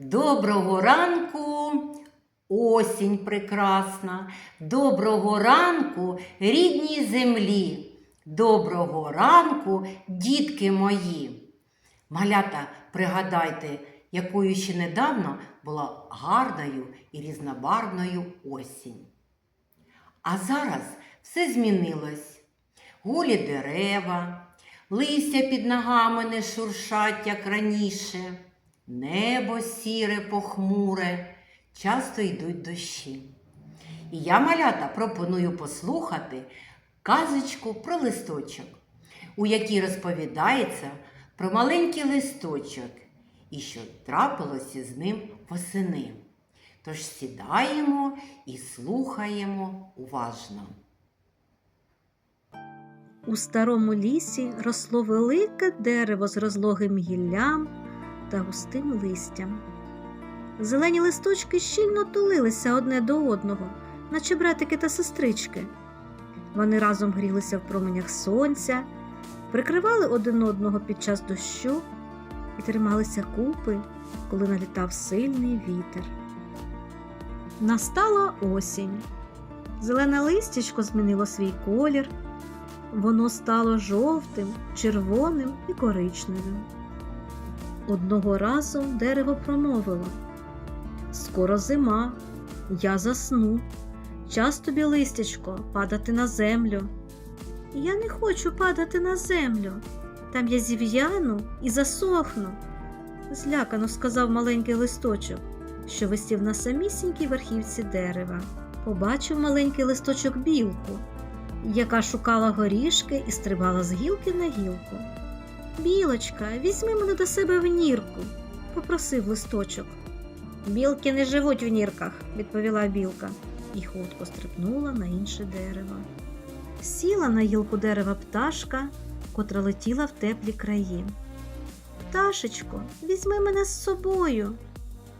Доброго ранку, осінь прекрасна. Доброго ранку, рідній землі. Доброго ранку, дітки мої. Малята, пригадайте, якою ще недавно була гарною і різнобарвною осінь. А зараз все змінилось. Голі дерева, листя під ногами не шуршать, як раніше, небо сіре, похмуре, часто йдуть дощі. І я, малята, пропоную послухати казочку про листочок, у якій розповідається про маленький листочок і що трапилося з ним восени. Тож сідаємо і слухаємо уважно. У старому лісі росло велике дерево з розлогим гіллям та густим листям. Зелені листочки щільно тулилися одне до одного, наче братики та сестрички. Вони разом грілися в променях сонця, прикривали один одного під час дощу і трималися купи, коли налітав сильний вітер. Настала осінь. Зелене листячко змінило свій колір. Воно стало жовтим, червоним і коричневим. Одного разу дерево промовило Скоро зима, я засну. Час тобі, листячко, падати на землю. Я не хочу падати на землю. Там я зів'яну і засохну, злякано сказав маленький листочок, що висів на самісінькій верхівці дерева. Побачив маленький листочок білку яка шукала горішки і стрибала з гілки на гілку. Білочка, візьми мене до себе в нірку, попросив листочок. Білки не живуть в нірках, відповіла білка і хутко стрибнула на інше дерево. Сіла на гілку дерева пташка, котра летіла в теплі краї. Пташечко, візьми мене з собою,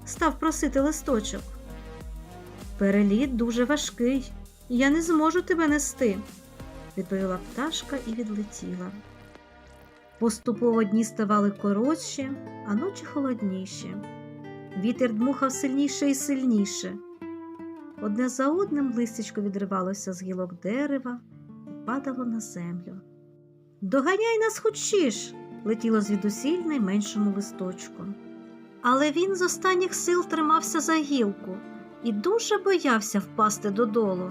став просити листочок. Переліт дуже важкий, я не зможу тебе нести, відповіла пташка і відлетіла. Поступово дні ставали коротші, а ночі холодніші. Вітер дмухав сильніше і сильніше. Одне за одним листячко відривалося з гілок дерева і падало на землю. Доганяй нас хочеш, летіло звідусіль найменшому листочку. Але він з останніх сил тримався за гілку і дуже боявся впасти додолу.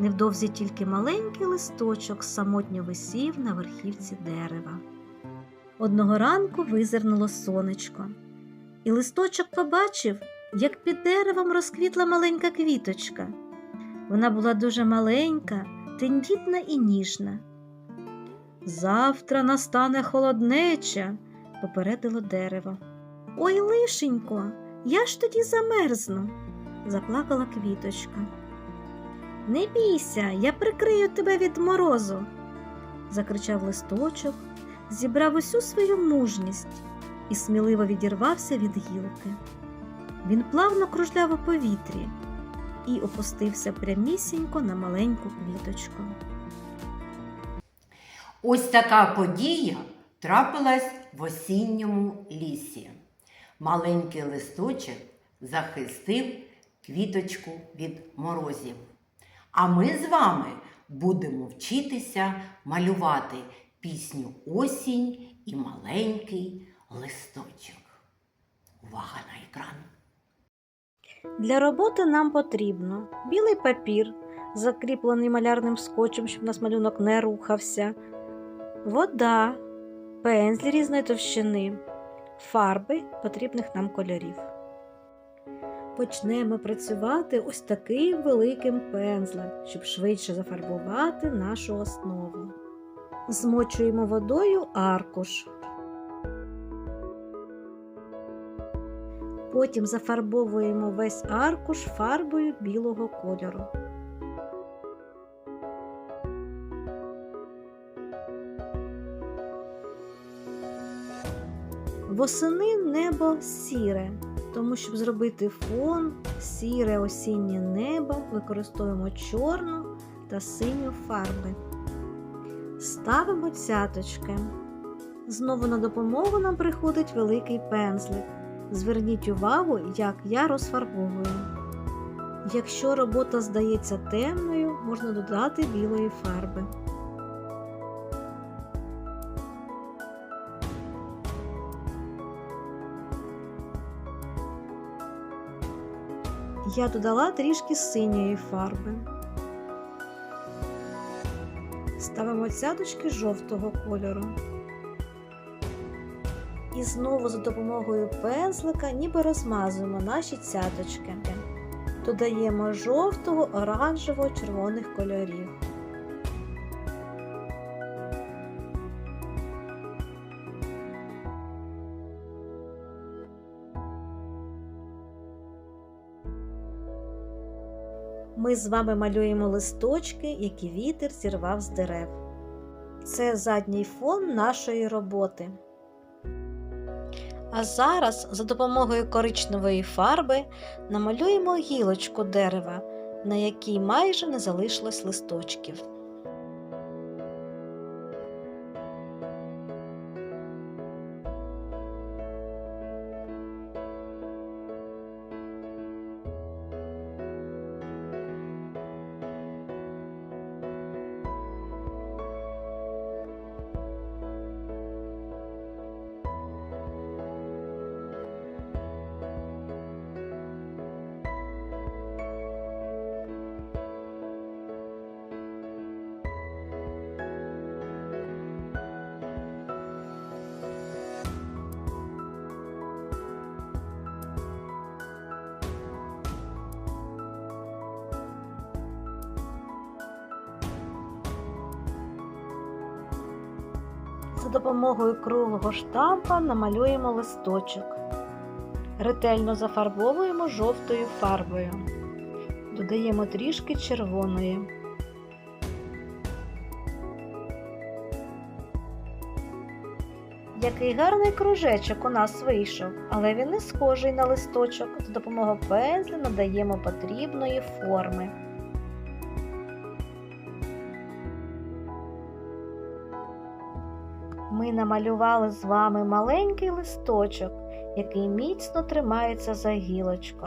Невдовзі тільки маленький листочок самотньо висів на верхівці дерева. Одного ранку визирнуло сонечко, і листочок побачив, як під деревом розквітла маленька квіточка. Вона була дуже маленька, тендітна і ніжна. Завтра настане холоднеча, попередило дерево. Ой, лишенько, я ж тоді замерзну, заплакала квіточка. Не бійся, я прикрию тебе від морозу, закричав листочок, зібрав усю свою мужність і сміливо відірвався від гілки. Він плавно кружляв у повітрі і опустився прямісінько на маленьку квіточку. Ось така подія трапилась в осінньому лісі. Маленький листочок захистив квіточку від морозів. А ми з вами будемо вчитися малювати пісню Осінь і маленький листочок. Увага на екран! Для роботи нам потрібно білий папір, закріплений малярним скотчем, щоб нас малюнок не рухався, вода, пензлі різної товщини, фарби потрібних нам кольорів. Почнемо працювати ось таким великим пензлем, щоб швидше зафарбувати нашу основу. Змочуємо водою аркуш. Потім зафарбовуємо весь аркуш фарбою білого кольору. Восени небо сіре, тому щоб зробити фон сіре осіннє небо, використовуємо чорну та синю фарби. Ставимо цяточки. Знову на допомогу нам приходить великий пензлик. Зверніть увагу, як я розфарбовую. Якщо робота здається темною, можна додати білої фарби. Я додала трішки синьої фарби. Ставимо цяточки жовтого кольору. І знову за допомогою пензлика ніби розмазуємо наші цяточки. Додаємо жовтого, оранжевого, червоних кольорів. Ми з вами малюємо листочки, які вітер зірвав з дерев. Це задній фон нашої роботи. А зараз за допомогою коричневої фарби намалюємо гілочку дерева, на якій майже не залишилось листочків. За допомогою круглого штампа намалюємо листочок. Ретельно зафарбовуємо жовтою фарбою. Додаємо трішки червоної. Який гарний кружечок у нас вийшов, але він не схожий на листочок. За допомогою пензля надаємо потрібної форми. Ми намалювали з вами маленький листочок, який міцно тримається за гілочку.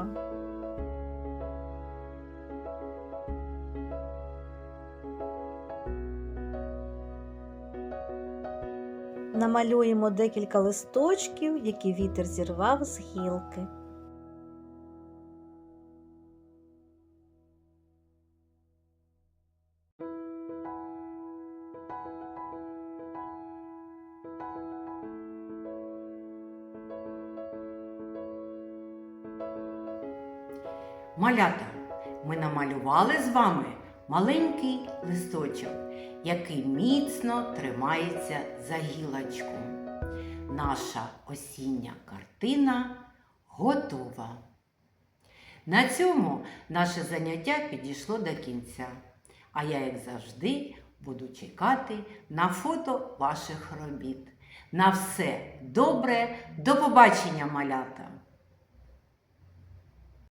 Намалюємо декілька листочків, які вітер зірвав з гілки. Малята, ми намалювали з вами маленький листочок, який міцно тримається за гілочку. Наша осіння картина готова. На цьому наше заняття підійшло до кінця. А я, як завжди, буду чекати на фото ваших робіт. На все добре, до побачення, малята!